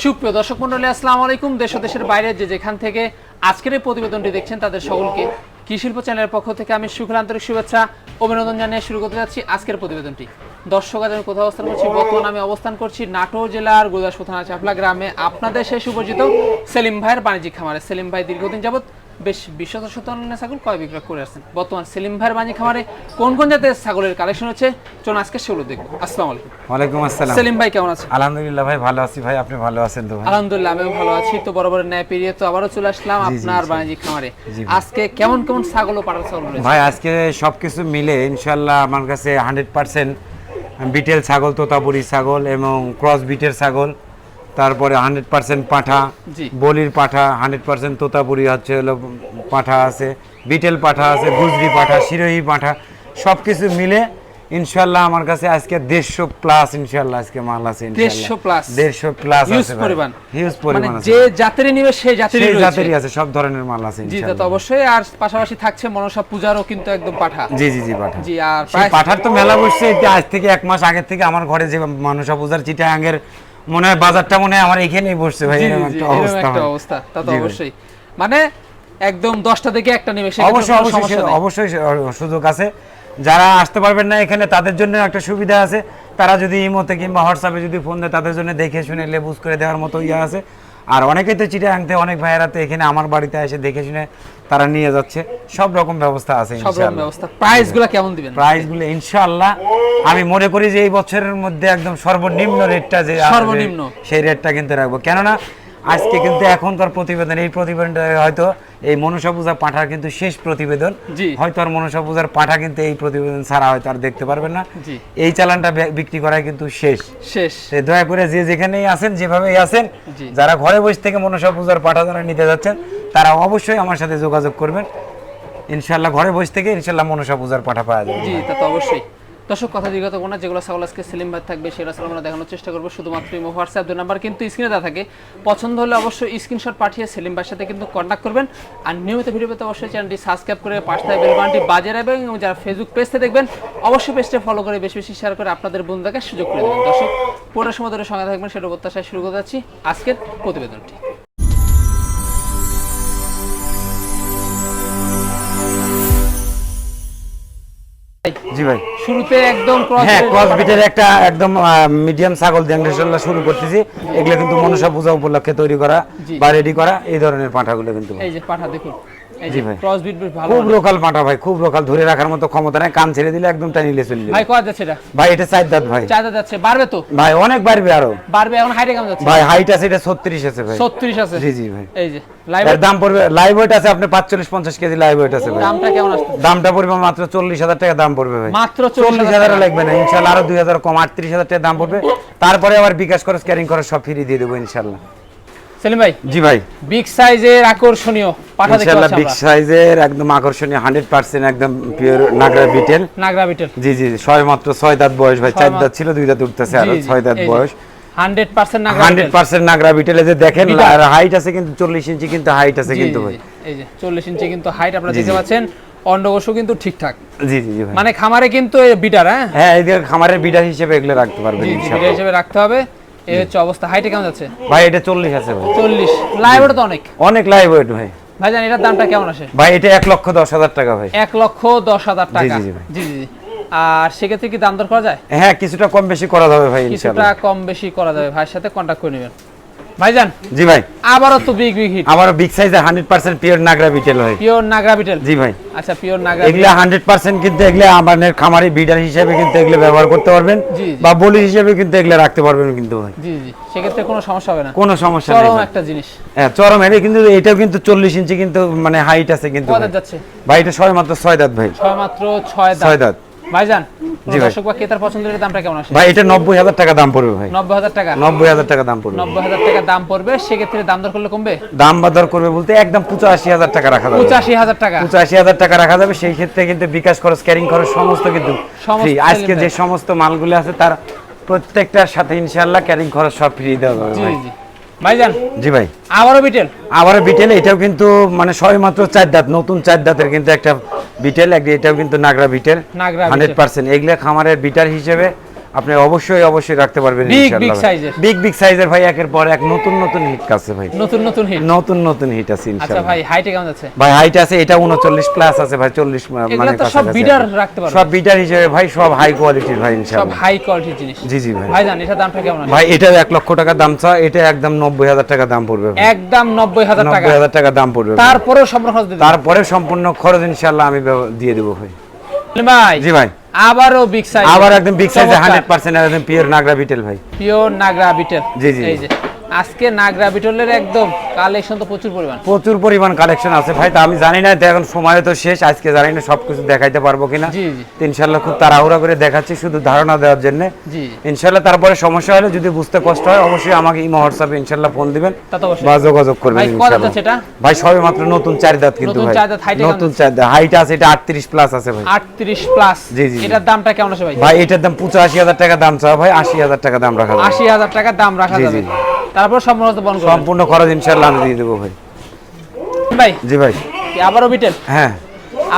সুপ্রিয় দর্শক মন্ডলী, আসসালামু আলাইকুম। দেশ দেশের বাইরে যে যেখান থেকে আজকের এই প্রতিবেদনটি দেখছেন, তাদের সকলকে কৃষি শিল্প চ্যানেলের পক্ষ থেকে আমি সুখের আন্তরিক শুভেচ্ছা, অভিনন্দন জানিয়ে শুরু করতে যাচ্ছি আজকের প্রতিবেদনটি। দর্শক, আজ আমি কোথাও অবস্থান করছি? বর্তমানে আমি অবস্থান করছি নাটোর জেলার গোদাসপুর থানা চাপলা গ্রামে। আপনাদের সেই সুপরিচিত সেলিম ভাইয়ের বাণিজ্যিক খামারে। সেলিম ভাই দীর্ঘদিন যাবত বেশ বিশ্বত শতাংশ ছাগল ক্রয় বিক্রয় করে আসছেন? বর্তমান সেলিম ভাইয়ের বাণিজ্যিক খামারে কোন কোন জাতের ছাগলের কালেকশন হচ্ছে? চলুন আজকে সেগুলো দেখব আসসালামু আলাইকুম। ওয়ালাইকুম আসসালাম। সেলিম ভাই কেমন আছেন? আলহামদুলিল্লাহ ভাই ভালো আছি ভাই। আপনি ভালো আছেন তো আলহামদুলিল্লাহ আমিও ভালো আছি। তো বরাবর ন্যায় পেরিয়ে তো আবারও চলে আসলাম আপনার বাণিজ্যিক খামারে। আজকে কেমন কেমন ছাগল ও পাঠার ছাগল ভাই আজকে সবকিছু মিলে ইনশাল্লাহ আমার কাছে হান্ড্রেড পার্সেন্ট বিটেল ছাগল তোতাপুরি ছাগল এবং ক্রস বিটের ছাগল। তারপরে হান্ড্রেড পার্সেন্ট পাঠা বলির পাঠা হান্ড্রেড পার্সেন্ট তোতাপুরি হচ্ছে হলো পাঠা আছে বিটেল পাঠা আছে গুজরি পাঠা সিরোহি পাঠা সব কিছু মিলে ইনশাল্লাহ আমার কাছে আজকে দেড়শো প্লাস ইনশাল্লাহ আজকে মাল আছে 150 plus? দেড়শো প্লাস আছে পরিমাণ? হিউজ মানে পরিমাণ যে জাতেরই নিবে সেই জাতেরই সেই জাতেরই আছে সব ধরনের মাল আছে জি তো অবশ্যই। আর পাশাপাশি থাকছে মনসা পূজারও কিন্তু একদম পাঠা। জি জি জি পাঠা। জি আর পাঠার তো মেলা বসছে আজ থেকে এক মাস আগের থেকে আমার ঘরে যে মানুষা পূজার চিটাঙ্গের মনে হয় বাজারটা মনে হয় আমার এখানেই বসছে ভাই এরকম একটা অবস্থা। তা তো অবশ্যই। মানে একদম দশটা থেকে একটা নেমে অবশ্যই অবশ্যই। অবশ্যই সুযোগ আছে। যারা আসতে পারবেন না এখানে তাদের জন্য একটা সুবিধা আছে। তারা যদি ইমোতে কিংবা হোয়াটসঅ্যাপে যদি ফোন দেয় তাদের জন্য দেখে শুনে লেবুজ করে দেওয়ার মতো ইয়ে আছে। আর অনেকেই তো চিটে আনতে অনেক ভাইয়েরা তো এখানে আমার বাড়িতে এসে দেখে শুনে তারা নিয়ে যাচ্ছে সব রকম ব্যবস্থা আছে সব রকম ইনশাআল্লাহ। ব্যবস্থা প্রাইসগুলা কেমন দিবেন প্রাইসগুলো ইনশাআল্লাহ আমি মনে করি যে এই বছরের মধ্যে একদম সর্বনিম্ন রেটটা যে সর্বনিম্ন। সেই রেটটা কিন্তু রাখব কেননা আজকে কিন্তু এখনকার প্রতিবেদন এই প্রতিবেদনটা হয়তো এই মনসা পূজা পাঠার কিন্তু শেষ প্রতিবেদন। হয়তো আর মনসা পূজার পাঠা কিন্তু এই প্রতিবেদন ছাড়া হয়তো আর দেখতে পারবেন না। এই চালানটা বিক্রি করাই কিন্তু শেষ। শেষ। দয়া করে যে যেখানেই আছেন যেভাবেই আছেন যারা ঘরে বসে থেকে মনসা পূজার পাঠা যারা নিতে যাচ্ছেন তারা অবশ্যই আমার সাথে যোগাযোগ করবেন। ইনশাল্লাহ ঘরে বসে থেকে ইনশাল্লাহ মনসা পূজার পাঠা পাওয়া যাবে। জি তা তো অবশ্যই। দর্শক, কথা করব না। যেগুলো ছাগল আজকে সেলিম ভাই থাকবে, সেগুলো ছাগল আমরা দেখানোর চেষ্টা করব। শুধুমাত্র ইমো হোয়াটসঅ্যাপ দুই নাম্বার, কিন্তু স্ক্রিনে দেওয়া থাকে। পছন্দ হলে অবশ্যই স্ক্রিনশট পাঠিয়ে সেলিম ভাইয়ের সাথে কিন্তু কন্ট্যাক্ট করবেন। আর নিয়মিত ভিডিও পেতে অবশ্যই চ্যানেলটি সাবস্ক্রাইব করে পাশে থাকা বেল বাটনটি বাজিয়ে রাখবেন এবং যারা ফেসবুক পেজতে দেখবেন, অবশ্যই পেজটা ফলো করে বেশি বেশি শেয়ার করে আপনাদের বন্ধুদেরকে সুযোগ করে দেবেন। দর্শক, পুরো সময় ধরে সঙ্গে থাকবেন সেটা প্রত্যাশায় শুরু করতে যাচ্ছি আজকের প্রতিবেদনটি। জি ভাই। শুরুতে একদম হ্যাঁ ক্রস বিটের একটা একদম মিডিয়াম ছাগল দিয়ে শুরু করতেছি। এগুলো কিন্তু মনসা পূজা উপলক্ষে তৈরি করা বা রেডি করা এই ধরনের পাঁঠাগুলো কিন্তু এই যে পাঁঠা দেখুন। জি ভাই। ক্রস বিট বেশ ভালো খুব লোকাল পাঁঠা ভাই খুব লোকাল ধরে রাখার মতো ক্ষমতা নাই কান ছেড়ে দিলে একদম টানিলে চলে যাবে। ভাই কয় যাচ্ছে এটা? ভাই এটা চার দাঁত ভাই। চাঁদা যাচ্ছে বাড়বে তো? ভাই অনেক বাড়বে আরও। বাড়বে এখন হাইটে কেমন যাচ্ছে? ভাই হাইট আছে এটা ছত্রিশ আছে ভাই। ছত্রিশ আছে? জি জি ভাই। এই যে লাইভ দাম পড়বে লাইভ ওয়েট আছে আপনি পাঁচচল্লিশ পঞ্চাশ কেজি লাইভ ওয়েট আছে ভাই। দামটা কেমন আসছে দামটা পড়বে মাত্র চল্লিশ হাজার টাকা দাম পড়বে ভাই। মাত্র চল্লিশ চল্লিশ হাজার লাগবে না ইনশাল্লাহ আরও দুই হাজার কম আটত্রিশ হাজার টাকা দাম পড়বে। তারপরে আবার বিকাশ খরচ ক্যারিং খরচ সব ফ্রি দিয়ে দেবো ইনশাল্লাহ। সেলিম ভাই জি ভাই। বিগ সাইজের আকর্ষণীয় পাঠা দেখতে পাচ্ছি বিগ সাইজের একদম আকর্ষণীয় হান্ড্রেড পার্সেন্ট একদম পিওর নাগরা বিটেল নাগরা বিটেল জি জি ছয় মাত্র দাঁত বয়স ভাই দাঁত ছিল দাঁত উঠতেছে আরও দাঁত বয়স। Hundred percent Nagra hundred Beetal percent Nagra বিটেলে যে দেখেন আর হাইট আছে কিন্তু চল্লিশ ইঞ্চি কিন্তু হাইট আছে কিন্তু ভাই। এই যে চল্লিশ ইঞ্চি কিন্তু হাইট আপনারা দেখতে পাচ্ছেন কিন্তু ঠিকঠাক। জি জি মানে খামারে কিন্তু বিটার হ্যাঁ? হ্যাঁ খামারের বিডার হিসেবে এগুলো রাখতে পারবেন বিটার হিসেবে রাখতে হবে। এই হচ্ছে অবস্থা। হাইটে কেমন যাচ্ছে? ভাই এটা চল্লিশ আছে ভাই। চল্লিশ। লাইভ তো অনেক। অনেক লাইভ ওয়েট ভাই। ভাই জান এটার দামটা কেমন আসে? ভাই এটা 1 লক্ষ দশ হাজার টাকা ভাই। 1 লক্ষ দশ হাজার টাকা। জি, জি, ভাই। জি জি জি। আর সেক্ষেত্রে কি দাম দর করা যায়? হ্যাঁ কিছুটা কম বেশি করা যাবে ভাই কিছুটা কম বেশি করা যাবে। ভাইয়ের সাথে কন্টাক্ট করে নেবেন। ভাইজান জি ভাই। আবারও তো বিগ বিগ হিট আমার বিগ সাইজের hundred percent pure Nagra Beetal হয়। পিওর নাগরা বিটেল জি ভাই। আচ্ছা পিওর নাগরা এগুলো হান্ড্রেড পার্সেন্ট কিন্তু এগুলো আমাদের খামারি বিডার হিসেবে কিন্তু এগুলো ব্যবহার করতে পারবেন। বা বলি হিসেবে কিন্তু এগুলো রাখতে পারবেন কিন্তু ভাই। জি জি। সেক্ষেত্রে কোনো সমস্যা হবে না। কোনো সমস্যা নেই চরম একটা জিনিস। হ্যাঁ চরম এটা কিন্তু এটাও কিন্তু চল্লিশ ইঞ্চি কিন্তু মানে হাইট আছে কিন্তু ভাই। যাচ্ছে। ভাই এটা ছয় মাত্র ছয় দাঁত ভাই। ছয় মাত্র ছয় দাম ছয় দাঁত। ভাইজান। দর্শক বা ক্রেতার পছন্দের দামটা কেমন আসে? ভাই এটা নব্বই হাজার টাকা দাম পড়বে ভাই। নব্বই হাজার টাকা? নব্বই হাজার টাকা দাম পড়বে। নব্বই হাজার টাকা দাম পড়বে সেক্ষেত্রে দাম দর করলে কমবে? দাম বা দর করবে বলতে একদম পঁচাশি হাজার টাকা রাখা যাবে। পঁচাশি হাজার টাকা? পঁচাশি হাজার টাকা রাখা যাবে সেই ক্ষেত্রে কিন্তু বিকাশ খরচ ক্যারিং খরচ সমস্ত কিন্তু আজকে যে। সমস্ত মালগুলো আছে তার প্রত্যেকটার সাথে ইনশাল্লাহ ক্যারিং খরচ সব ফ্রি দেওয়া জি ভাই। ভাইজান। জি ভাই। আবারও বিটেল? আবারও বিটেল এটাও কিন্তু মানে সবে মাত্র চার দাঁত নতুন চার দাঁতের কিন্তু একটা বিটেল এটাও কিন্তু নাগরা বিটেল নাগরা হান্ড্রেড পার্সেন্ট। এগুলো খামারের বিটার হিসেবে আপনি অবশ্যই অবশ্যই রাখতে পারবেন ইনশাআল্লাহ। বিগ বিগ সাইজের ভাই একের পর এক নতুন নতুন হিট আছে ভাই। নতুন নতুন হিট নতুন নতুন হিট আছে আচ্ছা ইনশাআল্লাহ। ভাই হাইটে কেমন যাচ্ছে ভাই হাইট আছে এটা 39 প্লাস আছে ভাই 40 মানে তো সব বিডার রাখতে পারবে। সব বিডার হিসেবে ভাই সব হাই কোয়ালিটির ভাই ইনশাআল্লাহ। সব হাই কোয়ালিটির জিনিস। জি জি ভাই। ভাই জান এটার দামটা কেমন আছে? ভাই এটা এক লক্ষ টাকা দাম চা এটা একদম নব্বই হাজার টাকা দাম পড়বে। একদম নব্বই হাজার টাকা। নব্বই হাজার টাকা দাম পড়বে তারপরে সম্পূর্ণ খরচ দিতে তারপরে সম্পূর্ণ খরচ ইনশাল্লাহ আমি দিয়ে দেবো ভাই। ভাই জি ভাই। আবারও বিগ সাইজ আবার একদম বিগ সাইজ হান্ড্রেড পার্সেন্ট একদম পিওর নাগরা বিটেল ভাই। পিওর নাগরা বিটেল জি, জি। এই যে। আজকে নাগরা বিটেলের একদম কালেকশন তো প্রচুর পরিমাণ। প্রচুর পরিমাণ কালেকশন আছে। ভাই তা আমি জানি না এখন সময় তো শেষ। আজকে জানি না সবকিছু দেখাইতে পারব কিনা। জি জি। তো ইনশাল্লাহ খুব তাড়াহুড়া করে দেখাচ্ছি শুধু ধারণা দেওয়ার জন্য। জি। ইনশাল্লাহ তারপরে সমস্যা হলে যদি বুঝতে কষ্ট হয় অবশ্যই আমাকে ইমো হোয়াটসঅ্যাপে ইনশাল্লাহ ফোন দিবেন। বা যোগাযোগ করবেন এটা? ভাই সবে মাত্র নতুন চার দাঁত কিন্তু নতুন ভাই। চার দাঁত, height নতুন চার দাঁত। হাইট আছে এটা আটত্রিশ প্লাস আছে ভাই। আটত্রিশ প্লাস জি, জি। এটার দামটা কেমন আছে ভাই? ভাই এটার দাম পঁচাশি হাজার টাকা দাম চাওয়া ভাই আশি হাজার টাকা দাম রাখা যাবে। আশি হাজার টাকা দাম রাখা যাবে। তারপর সম্পূর্ণ বন্ধ করবেন। সম্পূর্ণ খরচ ইনশাআল্লাহ আমি দিয়ে দেবো ভাই। ভাই জি ভাই। কি আবারও বিটেল? হ্যাঁ।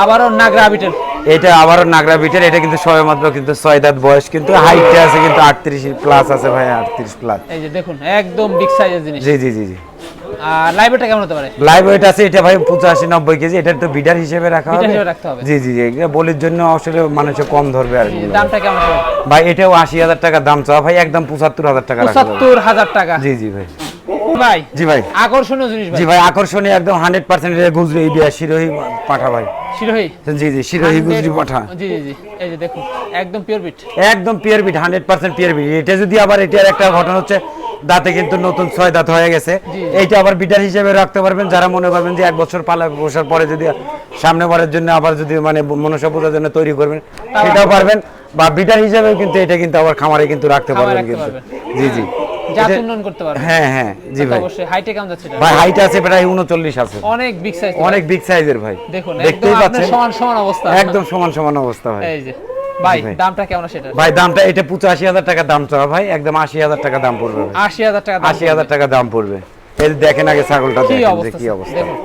আবারও নাগরা বিটেল? এটা আবারও নাগরা বিটেল এটা কিন্তু সবে মাত্র কিন্তু ছয় দাঁত বয়স কিন্তু হাইটে আছে কিন্তু আটত্রিশ প্লাস আছে ভাই আটত্রিশ প্লাস এই যে দেখুন একদম বিগ সাইজের জিনিস। জি জি জি জি। আর লাইভটা কেমন হতে পারে? লাইভ ওয়েট আছে এটা ভাই পঁচাশি নব্বই কেজি এটা তো বিডার হিসেবে রাখা হবে। হিসেবে রাখতে হবে। জি জি জি এটা বলির জন্য আসলে মানুষে কম ধরবে আর দামটা কেমন হবে? ভাই এটাও আশি হাজার টাকা দাম চাওয়া। ভাই একদম পঁচাত্তর হাজার টাকা রাখা যাবে। পঁচাত্তর হাজার টাকা। জি জি ভাই। ভাই জি ভাই। আকর্ষণীয় জিনিস ভাই। জি ভাই আকর্ষণীয় একদম হান্ড্রেড পার্সেন্ট গুজরি ইডিয়া শিরোহী পাঠা ভাই। শিরোহী? জি জি শিরোহী গুজরি পাঠা। জি জি জি এই যে দেখুন একদম পিওর বিট একদম pure breed hundred percent pure breed এটা যদি আবার এটার একটা ঘটনা হচ্ছে দাঁতে কিন্তু নতুন ছয় দাঁত হয়ে গেছে। এইটা আবার বিটার হিসেবে রাখতে পারবেন। যারা মনে করবেন যে এক বছর পালা বসার পরে যদি সামনে বারের জন্য আবার যদি মানে মনসা পূজার জন্য তৈরি করবেন সেটাও পারবেন। বা বিটার হিসেবে কিন্তু এটা কিন্তু আবার খামারে কিন্তু রাখতে পারবেন কিন্তু। জি জি। জাত এটা- উন্নয়ন করতে হ্যাঁ হ্যাঁ। জি তা ভাই। অবশ্যই হাইটে কেমন যাচ্ছে ভাই হাইট আছে প্রায় উনচল্লিশ আছে। অনেক বিগ সাইজ অনেক বিগ সাইজের ভাই। দেখুন একদম সমান সমান অবস্থা। একদম সমান সমান অবস্থা ভাই। এই যে। ভাই। দামটা কেমন সেটা ভাই দামটা এটা পঁচাশি হাজার টাকা দাম চাওয়া ভাই একদম আশি হাজার টাকা দাম পড়বে। ভাই। আশি হাজার টাকা দাম আশি হাজার টাকা দাম পড়বে। এই যে দেখেন আগে ছাগলটা কি দেখেন যে অবস্থা কি অবস্থা। দেখুন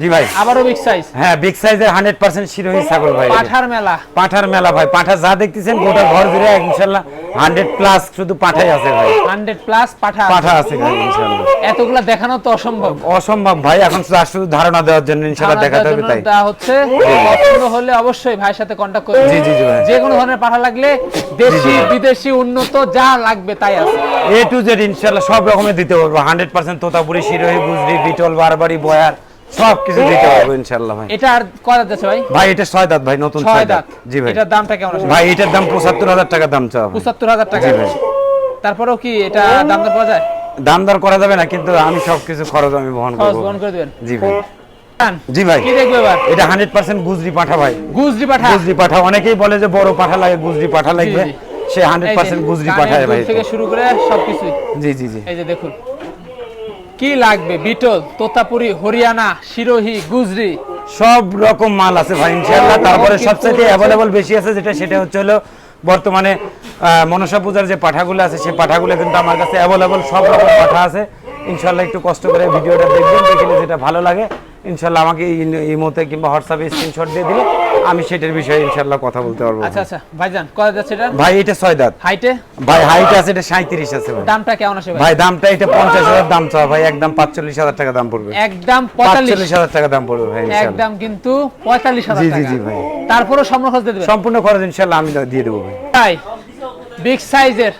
জি ভাই। আবারও বিগ সাইজ হ্যাঁ বিগ সাইজের হান্ড্রেড পার্সেন্ট শিরোহী ছাগল ভাই। পাঠার মেলা। পাঠার মেলা ভাই। পাঠা যা দেখতেছেন গোটা ঘর জুড়ে প্লাস শুধু পাঠাই আছে ভাই। হান্ড্রেড প্লাস পাঠা পাঠা আছে ভাই ইনশাল্লাহ। এতগুলা দেখানো তো অসম্ভব। অসম্ভব ভাই এখন শুধু ধারণা দেওয়ার জন্য দেখাতে হবে তাই। হচ্ছে। পছন্দ হলে অবশ্যই ভাইয়ের সাথে কন্ট্যাক্ট করবেন। জি, জি, জি ভাই। যে কোনো ধরনের পাঠা লাগলে দেশি বিদেশি উন্নত যা লাগবে তাই আছে। এ টু জেড ইনশাল্লাহ সব রকমের দিতে পারব hundred percent Totapuri Sirohi Gujri Beetal Barbari Boer. সব কিছু দিতে পারব ইনশাল্লাহ ভাই। এটা আর কত যাচ্ছে ভাই? ভাই এটা ছয় দাঁত ভাই নতুন ছয় দাঁত। জি ভাই। এটার দামটা কেমন আছে ভাই এটার দাম পঁচাত্তর হাজার টাকা দাম। পঁচাত্তর হাজার টাকা। জি ভাই। তারপরেও কি এটা দাম দর যায়? দাম দর করা যাবে না কিন্তু আমি সব কিছু খরচ আমি বহন খরচ বহন করে দিবেন? জি ভাই। জি ভাই। কি দেখব এবার? এটা হান্ড্রেড পার্সেন্ট গুজরি পাঠা ভাই। গুজরি পাঠা? গুজরি পাঠা। অনেকেই বলে যে বড় পাঠা লাগে গুজরি পাঠা লাগবে। সে হান্ড্রেড এই যে, পার্সেন্ট গুজরি কানের পাঠায় ভাই। থেকে শুরু করে সবকিছুই। জি জি জি। এই যে দেখুন। কি লাগবে? বিটল তোতাপুরি হরিয়ানা শিরোহি গুজরি? সব রকম মাল আছে ভাই ইনশাআল্লাহ। তারপরে সবচেয়ে। অ্যাভেলেবল বেশি আছে যেটা সেটা হচ্ছে হলো বর্তমানে মনসা পূজার যে পাঠাগুলো আছে সেই পাঠাগুলো কিন্তু আমার কাছে অ্যাভেলেবল সব রকম পাঠা আছে। ইনশাআল্লাহ একটু কষ্ট করে ভিডিওটা দেখবেন দেখলে যেটা ভালো লাগে ইনশাআল্লাহ আমাকে ইমোতে কিংবা হোয়াটসঅ্যাপে স্ক্রিনশট দিয়ে দিলে আমি সেটার বিষয়ে ইনশাআল্লাহ কথা বলতে পারব। আচ্ছা আচ্ছা ভাইজান কত যাচ্ছে এটা ভাই এটা ছয় দাঁত। হাইটে? ভাই হাইট আছে এটা সাঁত্রিশ আছে ভাই। দামটা কেমন আসে ভাই? ভাই দামটা এটা পঞ্চাশ হাজার দাম চাওয়া ভাই একদম পাঁচচল্লিশ হাজার টাকা দাম পড়বে। একদম পঁয়তাল্লিশ। পাঁচচল্লিশ হাজার টাকা দাম পড়বে ভাই একদম কিন্তু পঁয়তাল্লিশ হাজার জি, জি, টাকা। জি, ভাই। তারপরে সম্পূর্ণ খরচ দিয়ে দেবেন? সম্পূর্ণ খরচ ইনশাআল্লাহ আমি দিয়ে দেবো ভাই। বিগ সাইজের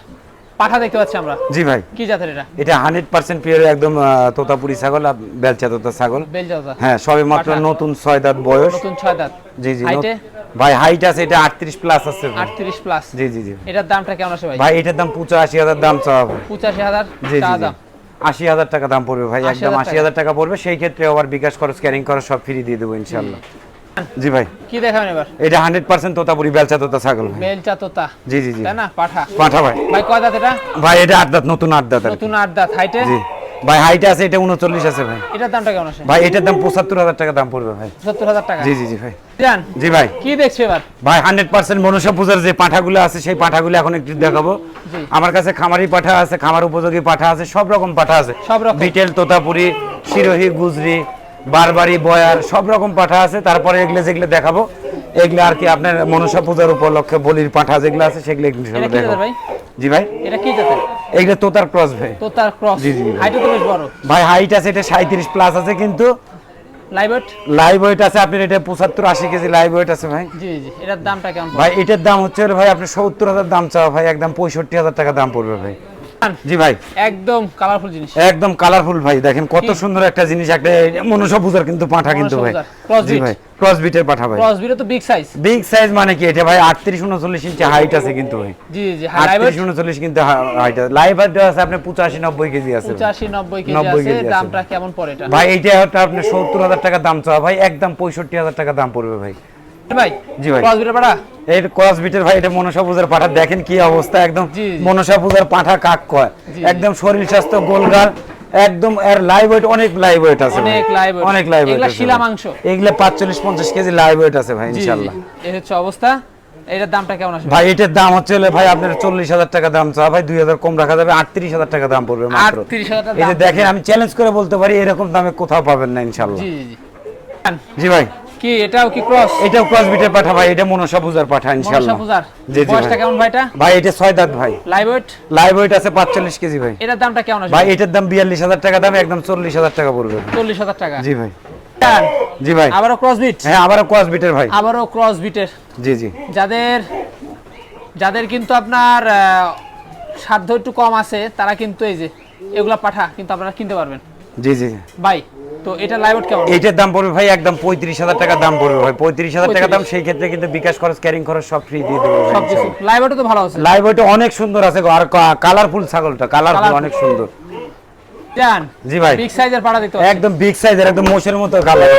পাঠা দেখতে পাচ্ছি আমরা। জি ভাই। কি জাতের এটা? এটা হান্ড্রেড পার্সেন্ট পিওর একদম তোতাপুরি ছাগল আর বেলচা তোতা ছাগল। বেল জাতা হ্যাঁ সবে মাত্র নতুন ছয় দাঁত বয়স। নতুন ছয় দাঁত। জি জি ভাই হাইট আছে এটা আটত্রিশ প্লাস আছে ভাই। আটত্রিশ প্লাস জি জি জি। এটার দামটা কেমন আসে ভাই? ভাই এটার দাম পঁচাশি হাজার দাম চাওয়া ভাই। পঁচাশি হাজার জি জি আশি হাজার টাকা দাম পড়বে ভাই একদম আশি হাজার টাকা পড়বে। সেই ক্ষেত্রে আবার বিকাশ খরচ ক্যারিং খরচ সব ফ্রি দিয়ে দেবো ইনশাল্লাহ জি ভাই। কি দেখাবেন এবার? এটা হান্ড্রেড পার্সেন্ট তোতাপুরি বেলচা তোতা ছাগল ভাই। বেল চা তোতা। জি জি জি। তাই না? পাঠা। পাঠা ভাই। ভাই কয় দাঁত এটা? ভাই এটা আট দাঁত নতুন আট দাঁত নতুন আট দাঁত। হাইটে জি। ভাই হাইট আছে এটা উনচল্লিশ আছে ভাই। এটার দামটা কেমন আসে ভাই এটার দাম পঁচাত্তর হাজার টাকা দাম পড়বে ভাই। সত্তর হাজার টাকা? জি জি জি ভাই। জান জি ভাই। কি দেখছ এবার? ভাই হান্ড্রেড পার্সেন্ট মনসা পূজার যে পাঠাগুলো আছে সেই পাঠাগুলো এখন একটু দেখাবো। আমার কাছে খামারি পাঠা আছে খামার উপযোগী পাঠা আছে সব রকম পাঠা আছে। সব রকম। বিটেল তোতাপুরি শিরোহি গুজরি বারবারি বয়ার সব রকম পাঠা আছে। তারপরে এগুলো যেগুলো দেখাবো এগুলো আর কি আপনার মনসা পূজার উপলক্ষে বলির পাঠা যেগুলো আছে সেগুলো দেখো ভাই? জি ভাই? এটা কি জাতের? এইগুলো তোতার ক্রস ভাই। তো তার ক্রস। জি, জি। হাইটও তো বেশ বড়। ভাই হাইট আছে এটা সাঁত্রিশ প্লাস আছে কিন্তু লাইভ ওয়েট লাইভ ওয়েট আছে আপনার এটা পঁচাত্তর আশি কেজি লাইভ ওয়েট আছে ভাই। জি জি এটার দামটা কেমন ভাই এটার দাম হচ্ছে ভাই আপনি সত্তর হাজার দাম চাওয়া ভাই একদম পঁয়ষট্টি হাজার টাকা দাম পড়বে ভাই। জি ভাই। একদম কালারফুল জিনিস। একদম কালারফুল ভাই। দেখেন কত সুন্দর একটা জিনিস একটা কিন্তু পাঠা কিন্তু ভাই। মনসা পূজার, cross জি ভাই ক্রস বিটের পাঠা ভাই। ক্রস বিটা তো বিগ সাইজ বিগ সাইজ মানে কি এটা ভাই? আটত্রিশ উনচল্লিশ ইঞ্চি হাইট আছে কিন্তু ভাই। জি জি লাইভ আটত্রিশ ওয়েট উনচল্লিশ কিন্তু হাইট আছে। লাইভ হাইট আছে আপনার পঁচাশি নব্বই কেজি আছে। ভাই। 85 90 কেজি আছে। দামটা কেমন পড়ে এটা? ভাই এইটা হচ্ছে আপনার সত্তর হাজার টাকা দাম চাওয়া। ভাই একদম পঁয়ষট্টি হাজার টাকা দাম পড়বে ভাই। ভাই জি ভাই। ক্রস এই ক্রস বিটের ভাই এটা মনসা পূজার পাঠা দেখেন কি অবস্থা একদম। মনসা পূজার পাঠা কাক কয়। একদম শরীর স্বাস্থ্য গোলগাল একদম এর লাইভ ওয়েট অনেক লাইভ ওয়েট আছে অনেক live weight। অনেক লাইভ ওয়েট এগুলা শিলা মাংস। এগুলা 45 50 কেজি লাইভ ওয়েট আছে ভাই ইনশাআল্লাহ। এই হচ্ছে অবস্থা। এটার দামটা কেমন আসবে? ভাই এটার দাম হচ্ছে ভাই আপনার চল্লিশ হাজার টাকা দাম চা ভাই দুই হাজার কম রাখা যাবে আটত্রিশ হাজার টাকা দাম পড়বে মাত্র। 38,000 টাকা এই যে দেখেন আমি চ্যালেঞ্জ করে বলতে পারি এরকম দামে কোথাও পাবেন না ইনশাল্লাহ জি জি জি। জি ভাই। কি এটাও কি ক্রস এটাও ক্রস বিটের পাঠা ভাই এটা মনসা পূজার পাঠা মনসা পূজার। জি, জি বয়সটা কেমন ভাই এটা ভাই এটা ছয় দাঁত ভাই। লাইভ ওয়েট লাইভ ওয়েট আছে পাঁচচল্লিশ কেজি ভাই। এটার দামটা কেমন আসবে? ভাই এটার দাম বিয়াল্লিশ হাজার টাকা দাম একদম চল্লিশ হাজার টাকা পড়বে। 40000 টাকা। জি ভাই। জি ভাই। আবারও ক্রস বিট হ্যাঁ আবারও ক্রস বিটের ভাই। আবারও ক্রস বিটের জি জি। যাদের যাদের কিন্তু আপনার সাধ্য একটু কম আছে তারা কিন্তু এই যে এগুলা পাঠা কিন্তু আপনারা কিনতে পারবেন। জি জি ভাই তো এটা লাইভ ওয়েট কেমন? এইটার দাম পড়বে ভাই একদম পঁয়ত্রিশ হাজার টাকা দাম পড়বে ভাই। পঁয়ত্রিশ হাজার টাকা দাম সেই ক্ষেত্রে কিন্তু বিকাশ খরচ ক্যারিং খরচ সব ফ্রি দিয়ে দেবো সব কিছু। তো ভালো আছে। লাইভ ওইটা অনেক সুন্দর আছে আর কালারফুল ছাগলটা কালারফুল অনেক সুন্দর। জান জি ভাই। বিগ সাইজের পাঠা দিতে একদম বিগ সাইজের একদম মোষের মতো কালার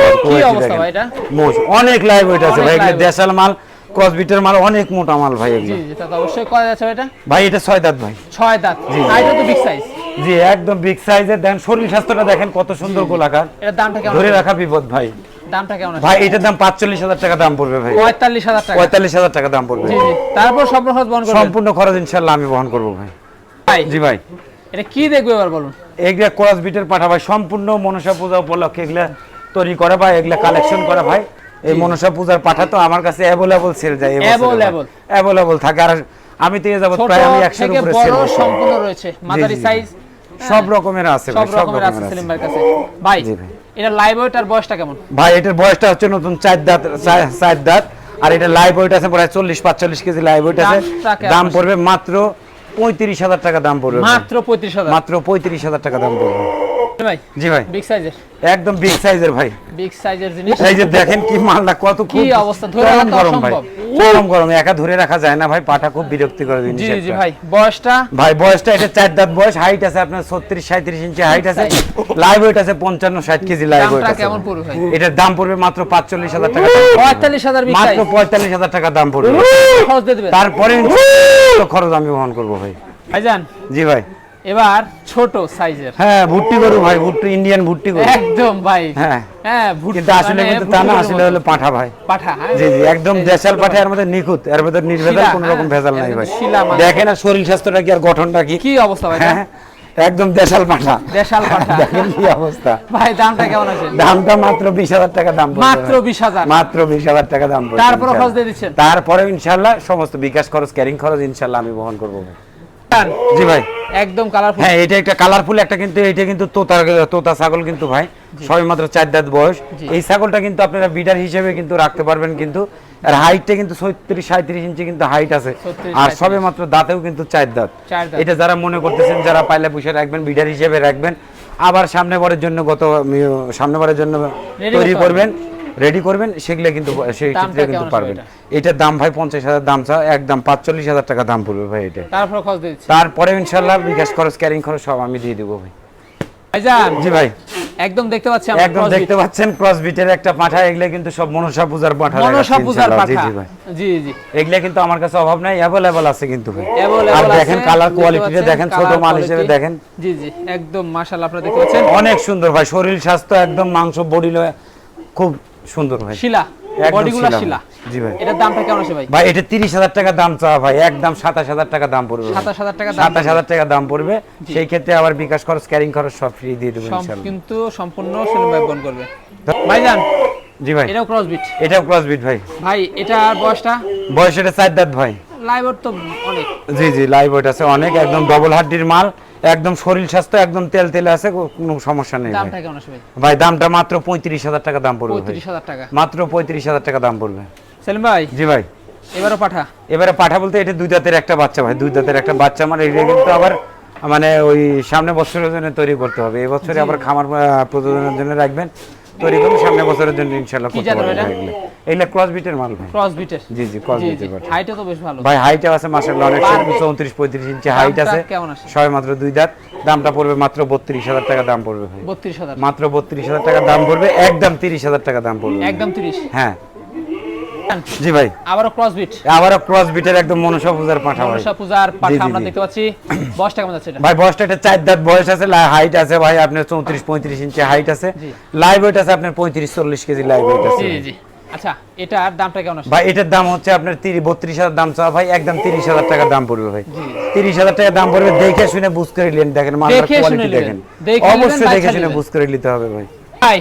অবস্থা ভাই এটা? মোষ অনেক আছে ভাই। এগুলো দেশাল মাল ক্রসবিটের মাল অনেক মোটা মাল ভাই এগুলো। জি তা অবশ্যই এটা। ভাই এটা ছয় দাঁত ভাই। ছয় দাঁত। আর এটা তো বিগ সাইজ জি একদম বিগ সাইজের দেখেন শরীর স্বাস্থ্যটা দেখেন কত সুন্দর গোলাকার। এটার দামটা কেমন ধরে রাখা বিপদ ভাই। দামটা কেমন ভাই এটার দাম পাঁচচল্লিশ হাজার টাকা দাম পড়বে ভাই। পঁয়তাল্লিশ হাজার টাকা। পঁয়তাল্লিশ হাজার টাকা দাম পড়বে। জি জি। তারপর সম্পূর্ণ খরচ বহন করবেন? সম্পূর্ণ খরচ ইনশাল্লাহ আমি বহন করব ভাই। ভাই জি ভাই। এটা কি দেখবে এবার বলুন? এগুলা ক্রস বিটের পাঠা ভাই। সম্পূর্ণ মনসা পূজা উপলক্ষে এগুলা তৈরি করা ভাই। এগুলা কালেকশন করা ভাই। এই মনসা পূজার পাঠা তো আমার কাছে অ্যাভেলেবল সেল যায়। অ্যাভেলেবল থাকে। আর আমি তো যাব ছোট প্রায় আমি একশোর থেকে উপরে সেল সম্পূর্ণ রয়েছে। জি। সাইজ সব রকমের আছে ভাই সব সব রকমের আছে সেলিম ভাইয়ের কাছে। ভাই এটা লাইভ ওয়েটার বয়সটা কেমন? ভাই এটার বয়সটা হচ্ছে নতুন চার দাঁত চার দাঁত। আর এটা লাইভ ওয়েট আছে প্রায় চল্লিশ পাঁচচল্লিশ কেজি লাইভ ওয়েট আছে। দাম পড়বে মাত্র পঁয়ত্রিশ হাজার টাকা দাম পড়বে মাত্র পঁয়ত্রিশ হাজার। মাত্র পঁয়ত্রিশ হাজার টাকা দাম পড়বে। ভাই। জি ভাই। বিগ সাইজের একদম বিগ সাইজের ভাই। বিগ সাইজের জিনিস। এই যে দেখেন কি মালটা কত কি অবস্থা? ধরে রাখা গরম ভাই। অসম্ভব। গরম একা ধরে রাখা যায় না ভাই পাটা খুব বিরক্তিকর জিনিস জি জি ভাই বয়সটা? ভাই বয়সটা এটা চার দাঁত বয়স হাইট আছে আপনার ছত্রিশ সাঁত্রিশ ইঞ্চি হাইট আছে। লাইভ ওয়েট আছে পঞ্চান্ন ষাট কেজি লাইভ ওয়েট আছে। কেমন পড়বে ভাই? এটার দাম পড়বে মাত্র পাঁচচল্লিশ হাজার টাকা পঁয়তাল্লিশ হাজার বিগ সাইজ মাত্র পঁয়তাল্লিশ হাজার টাকা দাম পড়বে। খরচ দিয়ে দেবেন। তারপরে খরচ আমি বহন করব ভাই? ভাইজান। জি ভাই। এবার ছোট সাইজের। হ্যাঁ ভুট্টি গরু ভাই ভুট্টি ইন্ডিয়ান ভুট্টি গরু। একদম ভাই। হ্যাঁ হ্যাঁ ভুট্টি কিন্তু আসলে মানে কিন্তু তা না আসলে হলো পাঠা ভাই। পাঠা হ্যাঁ। জি জি একদম দেশাল পাঠা এর মধ্যে নিখুঁত এর মধ্যে নির্ভেজাল কোনো রকম হ্যাঁ, ভেজাল নাই ভাই। দেখেন আর শরীর স্বাস্থ্যটা কি আর গঠনটা কি? কি অবস্থা ভাই একদম দেশাল পাঠা। দেশাল পাঠা। দেখেন কি অবস্থা। ভাই দামটা কেমন আছে? দামটা মাত্র বিশ হাজার টাকা দাম মাত্র ভাই। বিশ হাজার। মাত্র বিশ হাজার টাকা দাম তারপরে। খরচ দিয়ে দিচ্ছেন? তারপরে ইনশাল্লাহ সমস্ত বিকাশ খরচ ক্যারিং খরচ ইনশাল্লাহ আমি বহন করব ভাই। জি ভাই। একদম কালারফুল হ্যাঁ এটা একটা কালারফুল একটা কিন্তু এটা কিন্তু তোতার তোতা ছাগল কিন্তু ভাই। সবে মাত্র চার দাঁত বয়স। এই ছাগলটা কিন্তু আপনারা বিডার হিসেবে কিন্তু রাখতে পারবেন কিন্তু আর হাইটটা কিন্তু ছত্রিশ সাঁত্রিশ ইঞ্চি কিন্তু হাইট আছে। আর সবে মাত্র দাঁতেও কিন্তু চার দাঁত। এটা যারা মনে করতেছেন যারা পাইলে পুষে রাখবেন বিডার হিসেবে রাখবেন। আবার সামনে বারের জন্য গত সামনে বারের জন্য তৈরি করবেন। রেডি করবেন সেগুলো কিন্তু সেই ক্ষেত্রে কিন্তু পারবেন। এটা? এটার দাম ভাই পঞ্চাশ হাজার দাম চা একদম পাঁচচল্লিশ হাজার টাকা দাম পড়বে ভাই এটা। তারপরে খরচ দিচ্ছি। তারপরে ইনশাল্লাহ বিকাশ খরচ ক্যারিং খরচ সব আমি দিয়ে দেবো ভাই। ভাইজান জি ভাই। একদম দেখতে পাচ্ছি আমরা একদম দেখতে পাচ্ছেন ক্রস বিটের একটা পাঠা এগুলো কিন্তু সব মনসা পূজার পাঠা মনসা পূজার পাঠা। জি জি এগুলো কিন্তু আমার কাছে অভাব নাই অ্যাভেলেবল আছে কিন্তু ভাই। আর দেখেন কালার কোয়ালিটিটা দেখেন ছোট মাল হিসেবে দেখেন। জি জি একদম মাশাআল্লাহ আপনারা দেখতে পাচ্ছেন। অনেক সুন্দর ভাই শরীর স্বাস্থ্য একদম মাংস বডি খুব সুন্দর ভাই। শিলা একদম শিলা শিলা। জি ভাই। এটার দামটা কেমন আছে ভাই? ভাই এটা তিরিশ হাজার টাকা দাম চাওয়া ভাই। একদম সাতাশ হাজার টাকা দাম পড়বে ভাই। সাতাশ হাজার টাকা দাম সাতাশ হাজার টাকা দাম পড়বে। সেই ক্ষেত্রে আবার বিকাশ খরচ ক্যারিং খরচ সব ফ্রি দিয়ে দেবো সম- কিন্তু সম্পূর্ণ সেলিম ভাই করবে। ভাইজান জি ভাই। এটাও ক্রস বিট এটাও ক্রস বিট ভাই। ভাই এটার বয়সটা? বয়স এটা চার দাঁত ভাই। লাইভর তো অনেক। জি জি লাইভ ওয়েট আছে অনেক। একদম ডবল হাড্ডির মাল। একদম শরীর স্বাস্থ্য একদম তেল তেলে আছে কোনো সমস্যা নেই দামটা কেমন আসবে? ভাই দামটা মাত্র পঁয়ত্রিশ হাজার টাকা দাম পড়বে পঁয়ত্রিশ হাজার টাকা। মাত্র পঁয়ত্রিশ হাজার টাকা দাম পড়বে। সেলিম ভাই জি ভাই। এবারে পাঠা? এবারে পাঠা বলতে এটা দুই দাঁতের একটা বাচ্চা ভাই দুই দাঁতের একটা বাচ্চা। মানে এটা কিন্তু আবার মানে ওই সামনে বছরের জন্য তৈরি করতে হবে। এবছরে বছরে আবার খামার প্রজননের প্রযোজনের জন্য রাখবেন। তৈরি করুন সামনে বছরের জন্য ইনশাআল্লাহ করতে পারব এগুলো। ক্রস বিটের মাল ভাই। ক্রস বিটের জি জি ক্রস বিটের মাল। হাইটও তো বেশ ভালো। ভাই হাইটও আছে মাশাআল্লাহ অনেক পারবে। চৌত্রিশ পঁয়ত্রিশ ইঞ্চি হাইট আছে? সবাই মাত্র দুই দাঁত। দামটা পড়বে মাত্র বত্রিশ হাজার টাকা দাম পড়বে ভাই। বত্রিশ হাজার। মাত্র বত্রিশ হাজার টাকা দাম পড়বে একদম তিরিশ হাজার টাকা দাম পড়বে একদম তিরিশ। হ্যাঁ। জি ভাই। আবারও ক্রস বিট আবারও ক্রস বিটের একদম মনসা পূজার পাঠা ভাই। মনসা পূজার পাঠা আমরা দেখতে পাচ্ছি। বয়সটা কেমন এটা? ভাই বয়সটা এটা চার দাঁত বয়স আছে হাইট আছে ভাই আপনার চৌত্রিশ পঁয়ত্রিশ ইঞ্চি হাইট আছে। লাইভ ওয়েট আছে আপনার পঁয়ত্রিশ চল্লিশ কেজি লাইভ ওয়েট আছে। জি জি। আচ্ছা এটার দামটা কেমন ভাই এটার দাম হচ্ছে আপনার তিরিশ বত্রিশ হাজার দাম চাওয়া ভাই একদম তিরিশ হাজার টাকা দাম পড়বে ভাই। তিরিশ হাজার টাকা দাম পড়বে দেখে শুনে বুঝ করে নিলেন দেখেন মালটার কোয়ালিটি দেখেন। অবশ্যই দেখে শুনে বুঝ করে নিতে হবে ভাই। ভাই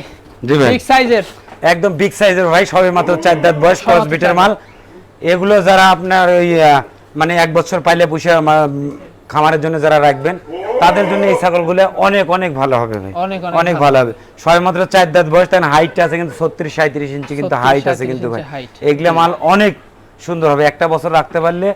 জি ভাই। সাইজের একদম বিগ সাইজের ভাই সবে মাত্র চার দাঁত বয়স ক্রস বিটের মাল। এগুলো যারা আপনার ওই মানে এক বছর পাইলে পুষে খামারের জন্য যারা রাখবেন তাদের জন্য এই ছাগলগুলো অনেক অনেক ভালো হবে ভাই। অনেক, ভালো। হবে। সবে মাত্র চার দাঁত বয়স তার হাইটটা আছে কিন্তু ছত্রিশ সাঁত্রিশ ইঞ্চি কিন্তু হাইট আছে কিন্তু ভাই। এগুলা মাল অনেক সুন্দর হবে। একটা বছর রাখতে পারলে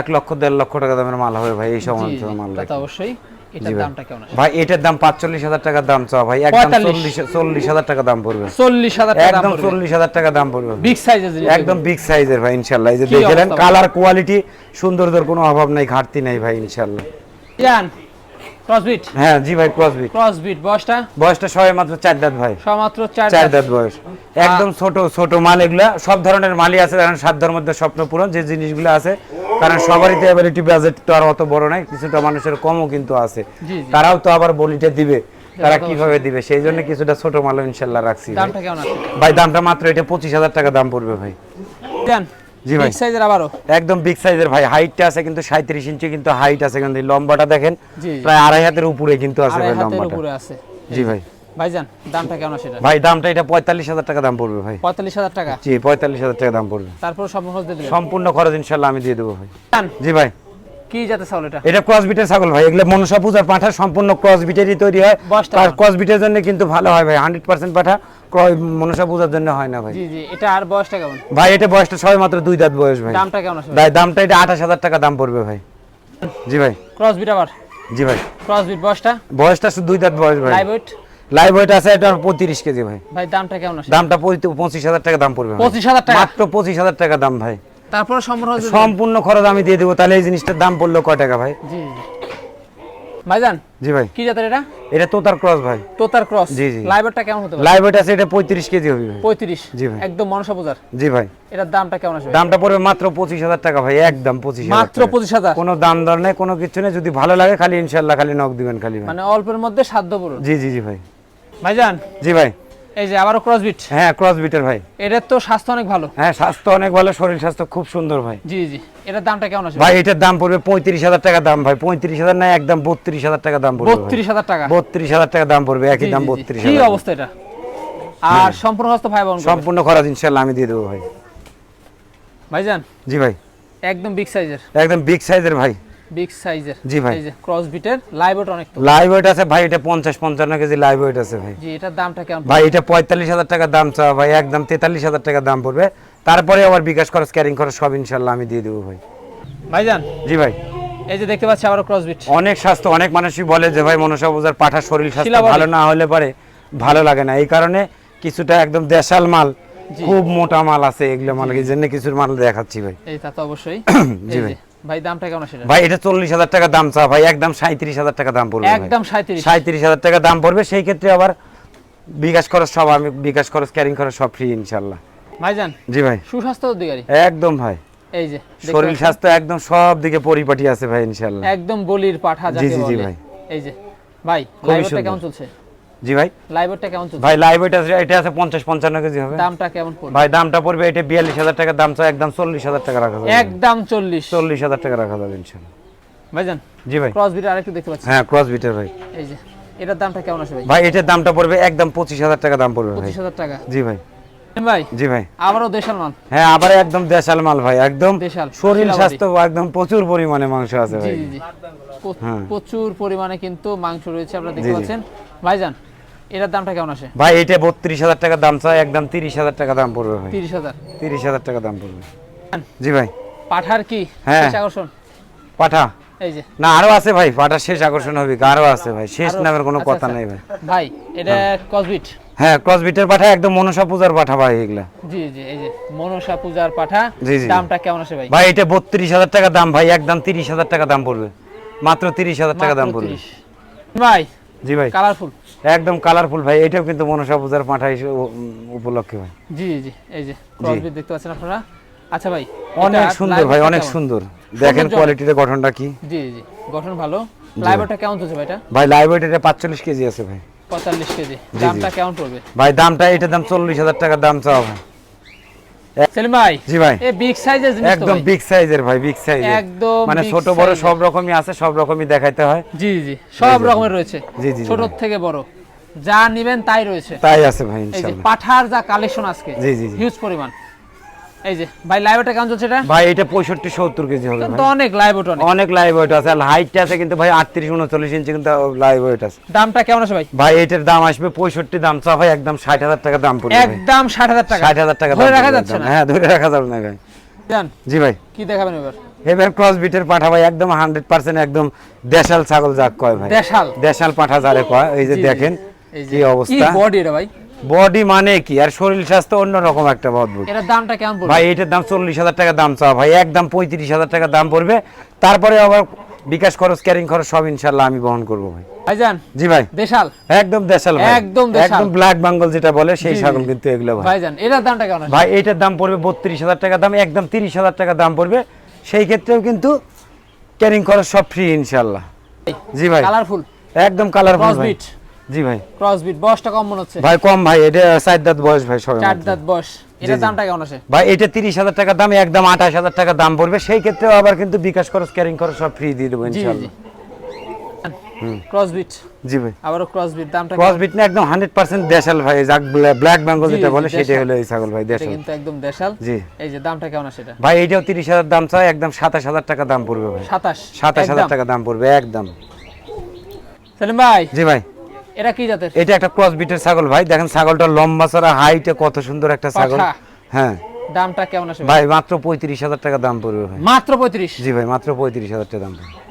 এক লক্ষ দেড় লক্ষ টাকা দামের মাল হবে ভাই এই সময় মাল। অবশ্যই। এটার ভাই। দামটা কেমন ভাই এটার দাম পাঁচচল্লিশ হাজার টাকা দাম চাওয়া ভাই একদম 45 চল্লিশ হাজার টাকা দাম পড়বে। চল্লিশ হাজার টাকা একদম চল্লিশ হাজার টাকা দাম পড়বে। বিগ সাইজের একদম বিগ সাইজের ভাই ইনশাল্লাহ। এই যে দেখলেন কালার কোয়ালিটি সৌন্দর্যের কোনো অভাব নাই ঘাটতি নাই ভাই ইনশাল্লাহ। ক্রসবিট হ্যাঁ জি ভাই ক্রসবিট ক্রসবিট বয়সটা? বয়সটা সবাই মাত্র চার দাঁত ভাই। সমাত্র চার চার দাঁত। বয়স। একদম ছোট ছোট মাল এগুলা। সব ধরনের মালই আছে কারণ সাধ্যের মধ্যে স্বপ্ন পূরণ যে জিনিসগুলো আছে। কারণ সবারই তো এবিলিটি বাজেট তো আর অত বড় নাই কিছুটা মানুষের কমও কিন্তু আছে। তারাও তো আবার বলিটা দিবে তারা কীভাবে দিবে? সেই জন্য কিছুটা ছোট মালও ইনশাল্লাহ রাখছি ভাই। দামটা মাত্র এটা পঁচিশ হাজার টাকা দাম পড়বে ভাই। জি ভাই। সাইজের আবারও? একদম বিগ সাইজের ভাই। হাইটটা আছে কিন্তু সাঁত্রিশ ইঞ্চি কিন্তু হাইট আছে কিন্তু লম্বাটা দেখেন। প্রায় আড়াই হাতের উপরে কিন্তু আছে ভাই লম্বাটা। উপরে আছে। জি ভাই। ভাইজান দামটা কেমন আছে ভাই দামটা এটা পঁয়তাল্লিশ হাজার টাকা দাম পড়বে ভাই। পঁয়তাল্লিশ হাজার টাকা? জি পঁয়তাল্লিশ হাজার টাকা দাম পড়বে। তারপর সম্পূর্ণ খরচ দিয়ে সম্পূর্ণ খরচ ইনশাল্লাহ আমি দিয়ে দেবো ভাই। জি ভাই। কি জাতের চাউল এটা? এটা ক্রস বিটের ছাগল ভাই এগুলো মনসা পূজার পাঠা সম্পূর্ণ ক্রস বিটেরই তৈরি হয়। কেমন? ক্রস বিটের জন্য কিন্তু ভালো হয় ভাই হান্ড্রেড পার্সেন্ট পাঠা মনসা পূজার জন্য হয় না ভাই। জি জি এটা আর বয়সটা কেমন? ভাই এটা বয়সটা মাত্র দুই দাঁত বয়স ভাই। দামটা কেমন আছে ভাই দামটা এটা আঠাশ হাজার টাকা দাম পড়বে ভাই। জি ভাই। ক্রসবিট আবার? জি ভাই। ক্রসবিট বয়সটা? বয়সটা শুধু দুই দাঁত বয়স ভাই। লাইভ ওয়েট লাইভ ওয়েট আছে এটা পঁয়ত্রিশ কেজি ভাই। ভাই দামটা কেমন আছে দামটা পঁয়ত্রিশ- পঁচিশ হাজার টাকা দাম পড়বে ভাই। পঁচিশ হাজার টাকা? মাত্র পঁচিশ হাজার টাকা দাম ভাই। তারপর সম্পূর্ণ সম্পূর্ণ খরচ আমি দিয়ে দেবো তাহলে এই জিনিসটার দাম পড়ল কয় টাকা ভাই? জি। ভাইজান জি ভাই। কি জাতের এটা? এটা তোতার ক্রস ভাই। তোতার ক্রস? জি, জি। লাইভেরটা কেমন হতে পারে? লাইভ ওয়েট আছে এটা পঁয়ত্রিশ কেজি হবে ভাই। পঁয়ত্রিশ? জি ভাই। একদম মনসা পূজার জি ভাই। এটার দামটা কেমন আসবে? দামটা পড়বে মাত্র পঁচিশ হাজার টাকা ভাই একদম পঁচিশ হাজার মাত্র টাকা। পঁচিশ হাজার? কোনো দাম দর নেই কোনো কিছু নেই যদি ভালো লাগে খালি ইনশাল্লাহ খালি নক দিবেন খালি ভাই। মানে অল্পের মধ্যে সাধ্য পূরণ জি জি জি ভাই। ভাইজান জি ভাই। এই যে আবারও ক্রসবিট হ্যাঁ ক্রস বিটের ভাই। এটার তো স্বাস্থ্য অনেক ভালো। হ্যাঁ স্বাস্থ্য অনেক ভালো শরীর স্বাস্থ্য খুব সুন্দর ভাই। জি জি। এটার দামটা কেমন আসবে ভাই এটার দাম পড়বে পঁয়ত্রিশ হাজার টাকা দাম ভাই। পঁয়ত্রিশ হাজার না একদম বত্রিশ হাজার টাকা দাম পড়বে বত্রিশ হাজার টাকা? বত্রিশ হাজার টাকা দাম পড়বে একই দাম। বত্রিশ কি অবস্থা এটা? আর সম্পূর্ণ হস্ত ভাই বোন সম্পূর্ণ খরচ ইনশাল্লাহ আমি দিয়ে দেবো ভাই। ভাইজান? জি ভাই। একদম বিগ সাইজের একদম বিগ সাইজের ভাই। বিগ সাইজের জি ভাই। এই যে ক্রস বিটের লাইভ ওয়েট অনেক লাইভ ওয়েট আছে ভাই এটা পঞ্চাশ পঞ্চান্ন কেজি লাইভ ওয়েট আছে ভাই। জি এটার দামটা কেমন ভাই এটা পঁয়তাল্লিশ হাজার টাকা দাম চাওয়া ভাই একদম তেতাল্লিশ হাজার টাকা দাম পড়বে। তারপরে আবার বিকাশ খরচ ক্যারিং খরচ সব ইনশাল্লাহ আমি দিয়ে দেবো ভাই। ভাইজান? জি ভাই। এই যে দেখতে পাচ্ছি আবারও ক্রস বিট অনেক স্বাস্থ্য অনেক মানুষই বলে যে ভাই মনসা পূজার পাঠা শরীর স্বাস্থ্য ভালো না হলে পারে ভালো লাগে না। এই কারণে কিছুটা একদম দেশাল মাল। খুব মোটা মাল আছে এগুলো মাল এই জন্য কিছু মাল দেখাচ্ছি ভাই। এই তা তো অবশ্যই। জি ভাই। ভাই দামটা কেমন ভাই এটা চল্লিশ হাজার টাকা দাম চা ভাই। একদম সাঁত্রিশ হাজার টাকা দাম পড়বে একদম সাঁত্রিশ। সাঁত্রিশ হাজার টাকা দাম পড়বে সেই ক্ষেত্রে আবার বিকাশ খরচ সব আমি বিকাশ খরচ ক্যারিং খরচ সব ফ্রি ইনশাল্লাহ ভাইজান জি ভাই। সুস্বাস্থ্য অধিকারী? একদম ভাই। এই যে শরীর স্বাস্থ্য একদম সব দিকে পরিপাটি আছে ভাই ইনশাল্লাহ একদম বলির পাঠা জি, জি, ভাই। এই যে ভাই লাইভটা কেমন চলছে? জি ভাই। কেমন চলছে? ভাই লাইভ এটা আছে- এটা আছে পঞ্চাশ পঞ্চান্ন কেজি হবে। দামটা কেমন পড়বে? ভাই দামটা পড়বে এটা বিয়াল্লিশ হাজার টাকা দাম চা একদম চল্লিশ হাজার টাকা রাখা যাবে। একদম চল্লিশ। চল্লিশ হাজার টাকা রাখা যাবে ইনশাল্লাহ। ভাইজান জি ভাই। ক্রস বিটের আরেকটু দেখতে পাচ্ছি। হ্যাঁ ক্রস বিটের ভাই। এই যে এটার দামটা কেমন আছে ভাই? ভাই এটার দামটা পড়বে একদম পঁচিশ হাজার টাকা দাম পড়বে ভাই। পঁচিশ হাজার টাকা। জি ভাই। ভাই জি ভাই। আবারও দেশাল হ্যাঁ আবার একদম দেশাল মাল ভাই একদম শরীর স্বাস্থ্য একদম প্রচুর পরিমাণে মাংস আছে ভাই। হ্যাঁ। প্রচুর পরিমাণে কিন্তু মাংস রয়েছে আপনারা দেখতে। পাচ্ছেন। ভাইজান এটার দামটা কেমন আসে? ভাই এটা বত্রিশ হাজার টাকা দাম চাই একদম তিরিশ হাজার টাকা দাম পড়বে ভাই। তিরিশ হাজার? তিরিশ হাজার টাকা দাম পড়বে। জি ভাই। পাঠার কি? হ্যাঁ। আকর্ষণ? পাঠা। এই যে। না আরও আছে ভাই শেষ আকর্ষণ হবে আরও আছে ভাই শেষ নামের কোনো কথা আচ্ছা। নেই ভাই। ভাই এটা কসবিট হ্যাঁ ক্রস বিটের পাঠা একদম মনসা পূজার পাঠা ভাই এগুলা। জি জি এই যে মনসা পূজার পাঠা জি, জি। দামটা কেমন আসে ভাই? ভাই এটা বত্রিশ হাজার টাকা দাম ভাই একদম তিরিশ হাজার টাকা দাম পড়বে। মাত্র তিরিশ হাজার টাকা দাম পড়বে। ভাই জি ভাই। কালারফুল একদম কালারফুল ভাই এটাও কিন্তু মনসা পূজার পাঠা উপলক্ষে ভাই। জি জি এই যে ক্রসবিট দেখতে পাচ্ছেন আপনারা। আচ্ছা ভাই অনেক সুন্দর ভাই অনেক সুন্দর। দেখেন। কোয়ালিটির গঠনটা কি? জি জি গঠন ভালো। লাইভটা কেমন চলছে ভাই এটা? ভাই লাইভ এটা পাঁচচল্লিশ কেজি আছে ভাই। পঁয়তাল্লিশ কেজি। দামটা কেমন পড়বে? ভাই দামটা এটা দাম চল্লিশ হাজার টাকা দাম চাও ভাই। সেলিম ভাই জি ভাই। এ বিগ সাইজের জিনিস একদম বিগ সাইজের ভাই বিগ সাইজের একদম মানে ছোট বড় সব রকমই আছে সব রকমই দেখাইতে হয়। জি জি সব রকমের রয়েছে। জি, জি, ছোট থেকে বড়। যা নিবেন তাই রয়েছে। তাই আছে ভাই ইনশাআল্লাহ পাঠার যা কালেকশন আজকে জি, জি। হিউজ পরিমাণ। এই যে ভাই লাইভটা কেমন চলছে এটা? ভাই এটা পঁয়ষট্টি সত্তর কেজি হবে ভাই। অনেক লাইভ ওটা অনেক। অনেক লাইভ ওয়েট আছে আর হাইটটা আছে কিন্তু ভাই আটত্রিশ উনচল্লিশ ইঞ্চি কিন্তু লাইভ ওয়েট আছে। দামটা কেমন আছে ভাই? ভাই এটার দাম আসবে পঁয়ষট্টি দাম চা ভাই একদম ষাট হাজার টাকা দাম পড়বে একদম ষাট হাজার টাকা। ষাট হাজার টাকা ধরে রাখা যাচ্ছে না। হ্যাঁ ধরে রাখা যাবে না ভাই। জান জি ভাই। কি দেখাবেন এবার? এবার ক্রস বিটের পাঠা ভাই একদম হান্ড্রেড পার্সেন্ট একদম দেশাল ছাগল যাক কয় ভাই। দেশাল? দেশাল পাঠা যারে কয় এই যে। দেখেন এই কি যে অবস্থা বডি এটা ভাই। বডি মানে কি? আর শরীর স্বাস্থ্য অন্যরকম একটা অদ্ভুত। এটার দামটা কেমন পড়বে? ভাই এটার দাম চল্লিশ হাজার টাকা দাম চাওয়া। ভাই একদম পঁয়ত্রিশ হাজার টাকা দাম পড়বে। তারপরে আবার বিকাশ খরচ ক্যারিং খরচ সব ইনশাল্লাহ আমি বহন করব ভাই। ভাইজান জি ভাই। দেশাল। একদম দেশাল ভাই। একদম দেশাল। একদম ব্ল্যাক বেঙ্গল যেটা বলে সেই। ছাগল কিন্তু এগুলো ভাই। ভাইজান এটার দামটা কেমন ভাই এটার দাম পড়বে বত্রিশ হাজার টাকা দাম একদম তিরিশ হাজার টাকা দাম পড়বে। সেই ক্ষেত্রেও কিন্তু ক্যারিং খরচ সব ফ্রি ইনশাল্লাহ জি ভাই। কালারফুল একদম কালারফুল ভাই। জি ভাই। ক্রসবিট বয়সটা কম মনে হচ্ছে? ভাই কম ভাই এটা চার দাঁত বয়স ভাই সবাই চার দাঁত বয়স। এটার জি। দামটা কেমন আছে ভাই এটা তিরিশ হাজার টাকা দাম একদম আঠাশ হাজার টাকা দাম পড়বে। সেই ক্ষেত্রেও আবার কিন্তু বিকাশ খরচ ক্যারিং খরচ সব ফ্রি দিয়ে দেবো ইনশাল্লাহ। ক্রসবিট জি ভাই। আবারও ক্রসবিট দামটা ক্রস বিট না একদম হান্ড্রেড পার্সেন্ট দেশাল ভাই যাক ব্ল্যাক বেঙ্গল যেটা বলে সেটাই হলো এই ছাগল ভাই এটা দেশাল। কিন্তু একদম দেশাল। জি। এই যে দামটা কেমন আছে এটা? ভাই এইটাও তিরিশ হাজার দাম চাই একদম সাতাশ হাজার টাকা দাম পড়বে ভাই। সাতাশ। সাতাশ হাজার একদম। টাকা দাম পড়বে একদম। সেলিম ভাই। জি ভাই। এটা কি জাতের? এটা একটা ক্রস বিটের ছাগল ভাই। দেখেন ছাগলটা লম্বা চড়া হাইটে কত সুন্দর একটা ছাগল। হ্যাঁ। দামটা কেমন আছে ভাই? ভাই মাত্র পঁয়ত্রিশ হাজার টাকা দাম পড়বে ভাই। মাত্র পঁয়ত্রিশ? জি ভাই মাত্র পঁয়ত্রিশ হাজার টাকা দাম পড়বে।